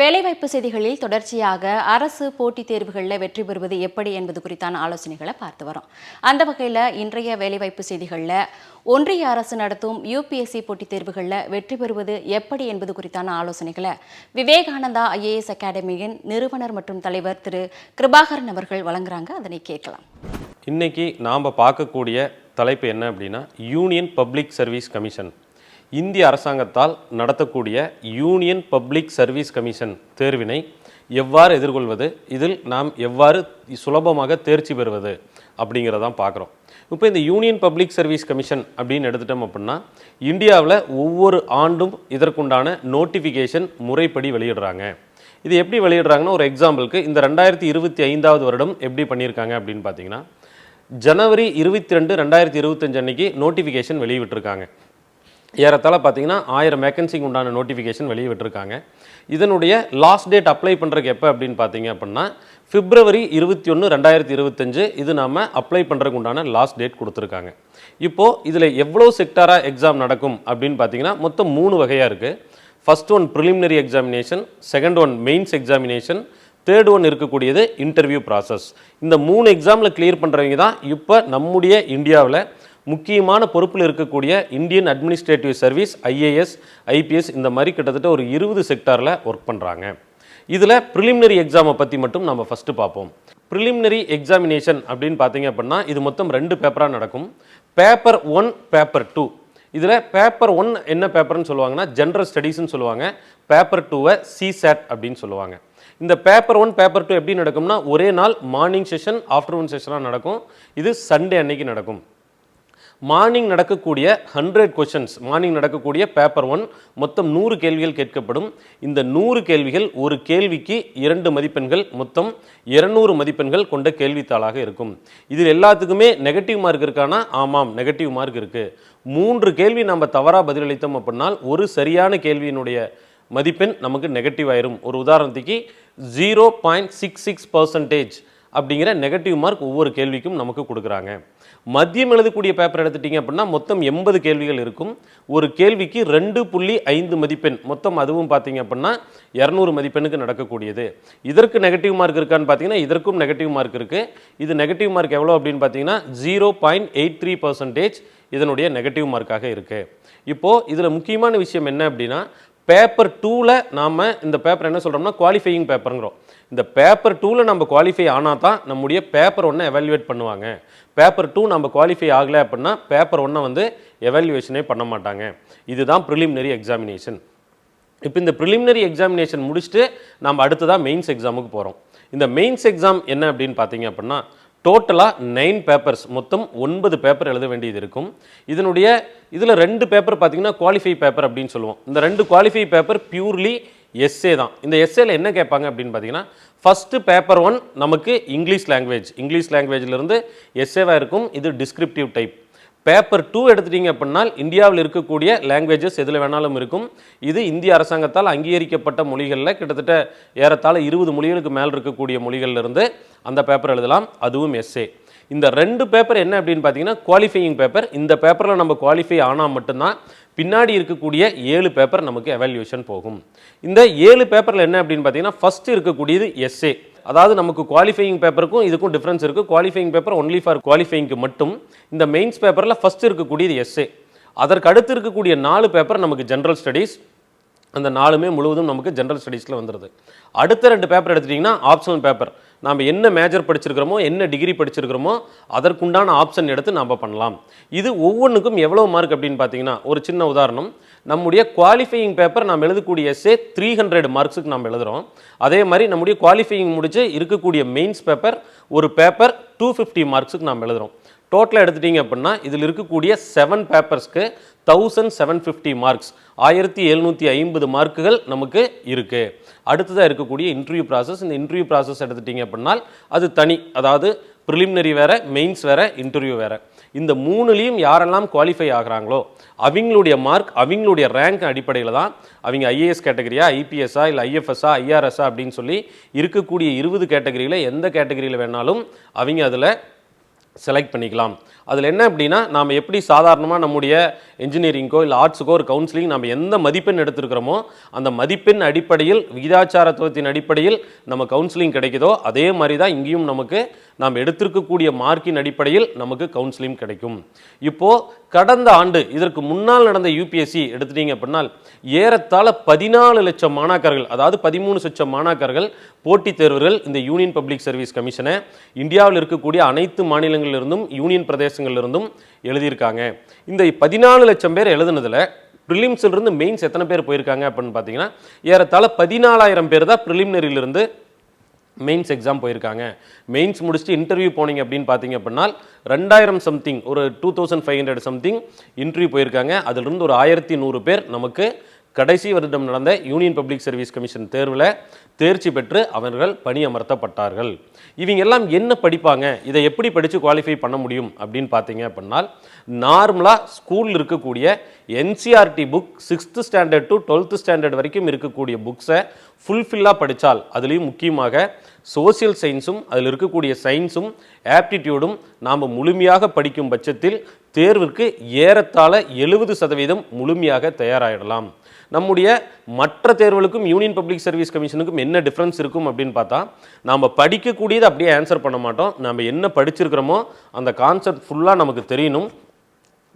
வேலைவாய்ப்பு செய்திகளில் தொடர்ச்சியாக அரசு போட்டித் தேர்வுகளில் வெற்றி பெறுவது எப்படி என்பது குறித்தான ஆலோசனைகளை பார்த்து வரோம். அந்த வகையில் இன்றைய வேலைவாய்ப்பு செய்திகளில் ஒன்றிய அரசு நடத்தும் யூபிஎஸ்சி போட்டித் தேர்வுகளில் வெற்றி பெறுவது எப்படி என்பது குறித்தான ஆலோசனைகளை விவேகானந்தா ஐஏஎஸ் அகாடமியின் நிறுவனர் மற்றும் தலைவர் திரு கிருபாகரன் அவர்கள் வழங்குறாங்க. அதனை கேட்கலாம். இன்னைக்கு நாம் பார்க்கக்கூடிய தலைப்பு என்ன அப்படின்னா யூனியன் பப்ளிக் சர்வீஸ் கமிஷன். இந்திய அரசாங்கத்தால் நடத்தக்கூடிய யூனியன் பப்ளிக் சர்வீஸ் கமிஷன் தேர்வினை எவ்வாறு எதிர்கொள்வது? இதில் நாம் எவ்வாறு சுலபமாக தேர்ச்சி பெறுவது? அப்படிங்கிறதான் பார்க்குறோம். இப்போ இந்த யூனியன் பப்ளிக் சர்வீஸ் கமிஷன் அப்படின்னு எடுத்துட்டோம் அப்படின்னா இந்தியாவில் ஒவ்வொரு ஆண்டும் இதற்குண்டான நோட்டிஃபிகேஷன் முறைப்படி வெளியிடுறாங்க. இது எப்படி வெளியிடுறாங்கன்னா ஒரு எக்ஸாம்பிளுக்கு இந்த ரெண்டாயிரத்தி இருபத்தி ஐந்தாவது வருடம் எப்படி பண்ணியிருக்காங்க அப்படின்னு பார்த்தீங்கன்னா ஜனவரி இருபத்தி ரெண்டு ரெண்டாயிரத்தி இருபத்தஞ்சு அன்னைக்கு நோட்டிஃபிகேஷன் வெளியிட்டிருக்காங்க. ஏறத்தாழ பார்த்தீங்கன்னா ஆயிரம் வேக்கன்சிக்கு உண்டான நோட்டிஃபிகேஷன் வெளியே விட்டுருக்காங்க. இதனுடைய லாஸ்ட் டேட் அப்ளை பண்ணுறதுக்கு எப்போ அப்படின்னு பார்த்தீங்க அப்படின்னா பிப்ரவரி இருபத்தி ஒன்று ரெண்டாயிரத்தி இருபத்தஞ்சு இது நாம் அப்ளை பண்ணுறதுக்கு உண்டான லாஸ்ட் டேட் கொடுத்துருக்காங்க. இப்போது இதில் எவ்வளோ செக்டாராக எக்ஸாம் நடக்கும் அப்படின்னு பார்த்தீங்கன்னா மொத்தம் மூணு வகையாக இருக்குது first one preliminary examination second one mains examination third one இருக்கக்கூடியது இன்டர்வியூ ப்ராசஸ் இந்த மூணு எக்ஸாமில் கிளியர் பண்ணுறவங்க தான் இப்போ நம்முடைய இந்தியாவில் முக்கியமான பொறுப்பில் இருக்கக்கூடிய Indian administrative service IAS IPS இந்த மாதிரி கிட்டத்தட்ட ஒரு இருபது செக்டாரில் ஒர்க் பண்ணுறாங்க இதில் ப்ரிலிமினரி எக்ஸாமை பற்றி மட்டும் நம்ம ஃபஸ்ட்டு பார்ப்போம். ப்ரிலிமினரி எக்ஸாமினேஷன் அப்படின்னு பார்த்தீங்க அப்படின்னா இது மொத்தம் ரெண்டு பேப்பராக நடக்கும். பேப்பர் ஒன் பேப்பர் டூ இதில் பேப்பர் ஒன் என்ன பேப்பர்னு சொல்லுவாங்கன்னா ஜென்ரல் ஸ்டடீஸ்னு சொல்லுவாங்க. பேப்பர் டூவை சிசேட் அப்படின்னு சொல்லுவாங்க. இந்த பேப்பர் ஒன் பேப்பர் டூ எப்படி நடக்கும்னா ஒரே நாள் மார்னிங் செஷன் ஆஃப்டர்நூன் செஷனாக நடக்கும். இது சண்டே அன்னைக்கு நடக்கும். மார்னிங் நடக்கக்கூடிய ஹண்ட்ரட் கொஷின்ஸ் மார்னிங் நடக்கக்கூடிய பேப்பர் ஒன் மொத்தம் நூறு கேள்விகள் கேட்கப்படும். இந்த நூறு கேள்விகள் ஒரு கேள்விக்கு இரண்டு மதிப்பெண்கள் மொத்தம் இருநூறு மதிப்பெண்கள் கொண்ட கேள்வித்தாளாக இருக்கும். இதில் எல்லாத்துக்குமே நெகட்டிவ் மார்க் இருக்கானா? ஆமாம் நெகட்டிவ் மார்க் இருக்குது மூன்று கேள்வி நம்ம தவறாக பதிலளித்தோம் அப்படின்னால் ஒரு சரியான கேள்வியினுடைய மதிப்பெண் நமக்கு நெகட்டிவ் ஆயிரும். ஒரு உதாரணத்துக்கு zero point six six percentage அப்படிங்கிற நெகட்டிவ் மார்க் ஒவ்வொரு கேள்விக்கும் நமக்கு கொடுக்குறாங்க. மதியம் எழுதக்கூடிய பேப்பர் எடுத்துட்டீங்க அப்படின்னா மொத்தம் எண்பது கேள்விகள் இருக்கும். ஒரு கேள்விக்கு ரெண்டு புள்ளி ஐந்து மதிப்பெண் மொத்தம் அதுவும் பார்த்தீங்க அப்படின்னா இரநூறு மதிப்பெண்ணுக்கு நடக்கக்கூடியது. இதற்கு நெகட்டிவ் மார்க் இருக்கான்னு பார்த்தீங்கன்னா இதற்கும் நெகட்டிவ் மார்க் இருக்குது இது நெகட்டிவ் மார்க் எவ்வளோ அப்படின்னு பார்த்தீங்கன்னா zero point eight three percentage இதனுடைய நெகட்டிவ் மார்க்காக இருக்குது இப்போது இதில் முக்கியமான விஷயம் என்ன அப்படின்னா பேப்பர் டூவில் நாம் இந்த பேப்பர் என்ன சொல்கிறோம்னா குவாலிஃபையிங் பேப்பருங்கிறோம் இந்த பேப்பர் டூவில் நம்ம குவாலிஃபை ஆனால் தான் நம்முடைய பேப்பர் ஒன்றை எவாலுவேட் பண்ணுவாங்க. பேப்பர் டூ நம்ம குவாலிஃபை ஆகலை அப்படின்னா பேப்பர் ஒன்றை வந்து எவாலுவேஷனே பண்ண மாட்டாங்க. இதுதான் ப்ரிலிமினரி எக்ஸாமினேஷன் இப்போ இந்த ப்ரிலிமினரி எக்ஸாமினேஷன் முடிச்சுட்டு நம்ம அடுத்ததாக மெயின்ஸ் எக்ஸாமுக்கு போகிறோம் இந்த மெயின்ஸ் எக்ஸாம் என்ன அப்படின்னு பார்த்தீங்க அப்படின்னா டோட்டலாக நைன் பேப்பர்ஸ் மொத்தம் ஒன்பது பேப்பர் எழுத வேண்டியது இருக்கும். இதனுடைய இதில் ரெண்டு பேப்பர் பார்த்தீங்கன்னா குவாலிஃபை பேப்பர் அப்படின்னு சொல்லுவோம். இந்த ரெண்டு குவாலிஃபை பேப்பர் பியூர்லி எஸ்ஏ தான். இந்த எஸ்ஏல என்ன கேட்பாங்க அப்படின்னு பார்த்தீங்கன்னா ஃபஸ்ட்டு பேப்பர் ஒன் நமக்கு இங்கிலீஷ் லாங்குவேஜ் இங்கிலீஷ் லாங்குவேஜ்லேருந்து எஸ்ஏவாக இருக்கும். இது டிஸ்கிரிப்டிவ் டைப் பேப்பர் டூ எடுத்துட்டீங்க அப்படின்னா இந்தியாவில் இருக்கக்கூடிய லாங்குவேஜஸ் எதில் வேணாலும் இருக்கும். இது இந்திய அரசாங்கத்தால் அங்கீகரிக்கப்பட்ட மொழிகளில் கிட்டத்தட்ட ஏறத்தாழ இருபது மொழிகளுக்கு மேல் இருக்கக்கூடிய மொழிகள்லேருந்து அந்த பேப்பர் எழுதலாம். அதுவும் எஸ்ஏ இந்த ரெண்டு பேப்பர் என்ன அப்படின்னு பார்த்தீங்கன்னா குவாலிஃபையிங் பேப்பர் இந்த பேப்பரில் நம்ம குவாலிஃபை ஆனால் மட்டும்தான் பின்னாடி இருக்கக்கூடிய ஏழு பேப்பர் நமக்கு எவால்யூஷன் போகும். இந்த ஏழு பேப்பரில் என்ன அப்படின்னு பார்த்தீங்கன்னா ஃபஸ்ட்டு இருக்கக்கூடியது எஸ்ஏ அதாவது நமக்கு குவாலிஃபையிங் பேப்பருக்கும் இதுக்கும் டிஃப்ரென்ஸ் இருக்குது குவாலிஃபையிங் பேப்பர் ஒன்லி ஃபார் குவாலிஃபையிங்க்கு மட்டும். இந்த மெயின்ஸ் பேப்பரில் ஃபஸ்ட் இருக்கக்கூடியது எஸ்ஏ அதற்கு அடுத்து இருக்கக்கூடிய நாலு பேப்பர் நமக்கு ஜென்ரல் ஸ்டடீஸ் அந்த நாலுமே முழுவதும் நமக்கு ஜென்ரல் ஸ்டடீஸில் வந்துடுது அடுத்த ரெண்டு பேப்பர் எடுத்துட்டிங்கன்னா ஆப்ஷனல் பேப்பர் நாம் என்ன மேஜர் படிச்சிருக்கிறோமோ என்ன டிகிரி படிச்சிருக்கிறோமோ அதற்குண்டான ஆப்ஷன் எடுத்து நாம் பண்ணலாம். இது ஒவ்வொன்றுக்கும் எவ்வளோ மார்க் அப்படின்னு பார்த்தீங்கன்னா ஒரு சின்ன உதாரணம். நம்முடைய குவாலிஃபையிங் பேப்பர் நாம் எழுதக்கூடிய எஸ்ஏ த்ரீ ஹண்ட்ரட் மார்க்ஸுக்கு நம்ம எழுதுகிறோம் அதே மாதிரி நம்முடைய குவாலிஃபையிங் முடிச்சு இருக்கக்கூடிய மெயின்ஸ் பேப்பர் ஒரு பேப்பர் டூ ஃபிஃப்டி மார்க்ஸுக்கு நாம் எழுதுகிறோம் டோட்டலாக எடுத்துட்டீங்க அப்படின்னா இதில் இருக்கக்கூடிய செவன் பேப்பர்ஸ்க்கு தௌசண்ட் செவன் ஃபிஃப்டி மார்க்ஸ் ஆயிரத்தி எழுநூற்றி ஐம்பது மார்க்குகள் நமக்கு இருக்குது அடுத்ததாக இருக்கக்கூடிய இன்டர்வியூ ப்ராசஸ் இந்த இன்டர்வியூ ப்ராசஸ் எடுத்துட்டீங்க அப்படின்னா அது தனி அதாவது ப்ரிலிமினரி வேறு மெயின்ஸ் வேறு இன்டர்வியூ வேறு. இந்த மூணுலேயும் யாரெல்லாம் குவாலிஃபை ஆகுறாங்களோ அவங்களுடைய மார்க் அவங்களுடைய ரேங்க் அடிப்படையில் தான் அவங்க ஐஏஎஸ் கேட்டகரியா ஐபிஎஸ்ஸா இல்லை ஐஎஃப்எஸ்ஸா ஐஆர்எஸ்ஸா அப்படின்னு சொல்லி இருக்கக்கூடிய இருபது கேட்டகரியில் எந்த கேட்டகரியில் வேணாலும் அவங்க அதில் செலக்ட் பண்ணிக்கலாம். அதில் என்ன அப்படின்னா நாம் எப்படி சாதாரணமாக நம்முடைய இன்ஜினியரிங்க்கோ இல்லை ஆர்ட்ஸுக்கோ ஒரு கவுன்சிலிங் நம்ம எந்த மதிப்பெண் எடுத்திருக்கிறோமோ அந்த மதிப்பெண் அடிப்படையில் விகிதாச்சாரத்துவத்தின் அடிப்படையில் நம்ம கவுன்சிலிங் கிடைக்குதோ அதே மாதிரி தான் இங்கேயும் நமக்கு நாம் எடுத்திருக்கக்கூடிய மார்க்கின் அடிப்படையில் நமக்கு கவுன்சிலிங் கிடைக்கும். இப்போது கடந்த ஆண்டு இதற்கு முன்னால் நடந்த யூபிஎஸ்சி எடுத்துட்டீங்க அப்படின்னா ஏறத்தாழ பதினாலு லட்சம் மாணாக்கர்கள் அதாவது பதிமூணு லட்சம் மாணாக்கர்கள் போட்டித் தேர்வுகள் இந்த யூனியன் பப்ளிக் சர்வீஸ் கமிஷனை இந்தியாவில் இருக்கக்கூடிய அனைத்து மாநிலங்களிலிருந்தும் யூனியன் பிரதேசங்களிலிருந்தும் எழுதியிருக்காங்க. இந்த பதினாலு லட்சம் பேர் எழுதுனதில் ப்ரிலிம்ஸ்ல இருந்து மெயின்ஸ் எத்தனை பேர் போயிருக்காங்க அப்படின்னு பார்த்தீங்கன்னா ஏறத்தாழ பதினாலாயிரம் பேர் தான் ப்ரிலிமினரியிலிருந்து மெயின்ஸ் எக்ஸாம் போயிருக்காங்க. மெயின்ஸ் முடிச்சுட்டு இன்டர்வியூ போனீங்க அப்படின்னு பார்த்தீங்க அப்படின்னா ரெண்டாயிரம் சம்திங் ஒரு two thousand five hundred something interview போயிருக்காங்க. அதிலிருந்து ஒரு ஆயிரத்தி நூறு பேர் நமக்கு கடைசி வருடம் நடந்த யூனியன் பப்ளிக் சர்வீஸ் கமிஷன் தேர்வில் தேர்ச்சி பெற்று அவர்கள் பணியமர்த்தப்பட்டார்கள். இவங்க எல்லாம் என்ன படிப்பாங்க? இதை எப்படி படித்து குவாலிஃபை பண்ண முடியும்? அப்படின்னு பார்த்தீங்க அப்படின்னா நார்மலாக ஸ்கூலில் இருக்கக்கூடிய NCRT book sixth standard to twelfth standard வரைக்கும் இருக்கக்கூடிய புக்ஸை ஃபுல்ஃபில்லாக படித்தால் அதுலேயும் முக்கியமாக சோசியல் சயின்ஸும் அதில் இருக்கக்கூடிய சயின்ஸும் ஆப்டிடியூடும் நாம் முழுமையாக படிக்கும் பட்சத்தில் தேர்விற்கு ஏறத்தாழ எழுபது சதவீதம் முழுமையாக தயாராகிடலாம் நம்முடைய மற்ற தேர்வுகளுக்கும் யூனியன் பப்ளிக் சர்வீஸ் கமிஷனுக்கும் என்ன டிஃப்ரென்ஸ் இருக்கும் அப்படின்னு பார்த்தா நாம் படிக்கக்கூடியது அப்படியே ஆன்சர் பண்ண மாட்டோம். நம்ம என்ன படிச்சிருக்கிறோமோ அந்த கான்செப்ட் ஃபுல்லாக நமக்கு தெரியணும்.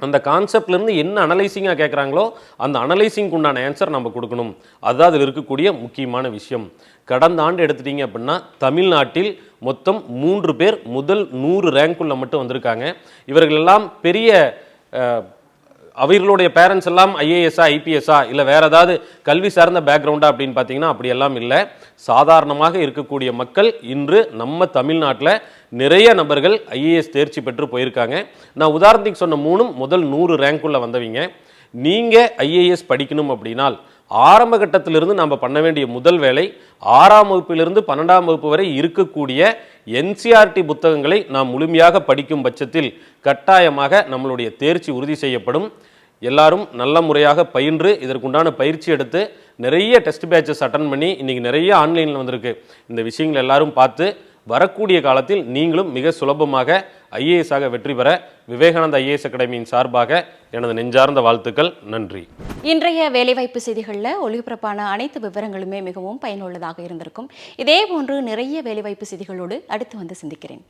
அந்த கான்செப்ட்லேருந்து என்ன அனலைசிங்காக கேட்குறாங்களோ அந்த அனலைசிங்க்கு உண்டான ஆன்சர் நம்ம கொடுக்கணும். அதுதான் அதில் இருக்கக்கூடிய முக்கியமான விஷயம். கடந்த ஆண்டு எடுத்துட்டீங்க அப்படின்னா தமிழ்நாட்டில் மொத்தம் மூன்று பேர் முதல் நூறு ரேங்க்குள்ள மட்டும் வந்திருக்காங்க. இவர்களெல்லாம் பெரிய அவர்களுடைய பேரண்ட்ஸ் எல்லாம் ஐஏஎஸ்ஸா ஐபிஎஸ்ஸா இல்லை வேறு ஏதாவது கல்வி சார்ந்த பேக்ரவுண்டா அப்படின்னு பார்த்தீங்கன்னா அப்படியெல்லாம் இல்லை. சாதாரணமாக இருக்கக்கூடிய மக்கள் இன்று நம்ம தமிழ்நாட்டில் நிறைய நபர்கள் ஐஏஎஸ் தேர்ச்சி பெற்று போயிருக்காங்க. நான் உதாரணத்துக்கு சொன்ன மூணும் முதல் நூறு ரேங்க்குள்ளே வந்தவங்க. நீங்கள் ஐஏஎஸ் படிக்கணும் அப்படின்னால் ஆரம்ப கட்டத்திலிருந்து நம்ம பண்ண வேண்டிய முதல் வேலை ஆறாம் வகுப்பிலிருந்து பன்னெண்டாம் வகுப்பு வரை இருக்கக்கூடிய என்சிஆர்டி புத்தகங்களை நாம் முழுமையாக படிக்கும் பட்சத்தில் கட்டாயமாக நம்மளுடைய தேர்ச்சி உறுதி செய்யப்படும். எல்லாரும் நல்ல முறையாக பயின்று இதற்குண்டான பயிற்சி எடுத்து நிறைய டெஸ்ட் பேட்சஸ் அட்டன் பண்ணி இன்றைக்கி நிறைய ஆன்லைனில் வந்திருக்கு. இந்த விஷயங்கள் எல்லாரும் பார்த்து வரக்கூடிய காலத்தில் நீங்களும் மிக சுலபமாக ஐஏஎஸ் ஆக வெற்றி பெற விவேகானந்த ஐஏஎஸ் அகாடமியின் சார்பாக எனது நெஞ்சார்ந்த வாழ்த்துக்கள். நன்றி. இன்றைய வேலைவாய்ப்பு செய்திகளில் ஒளிபரப்பான அனைத்து விவரங்களுமே மிகவும் பயனுள்ளதாக இருந்திருக்கும். இதே போன்று நிறைய வேலைவாய்ப்பு செய்திகளோடு அடுத்து வந்து சிந்திக்கிறேன்.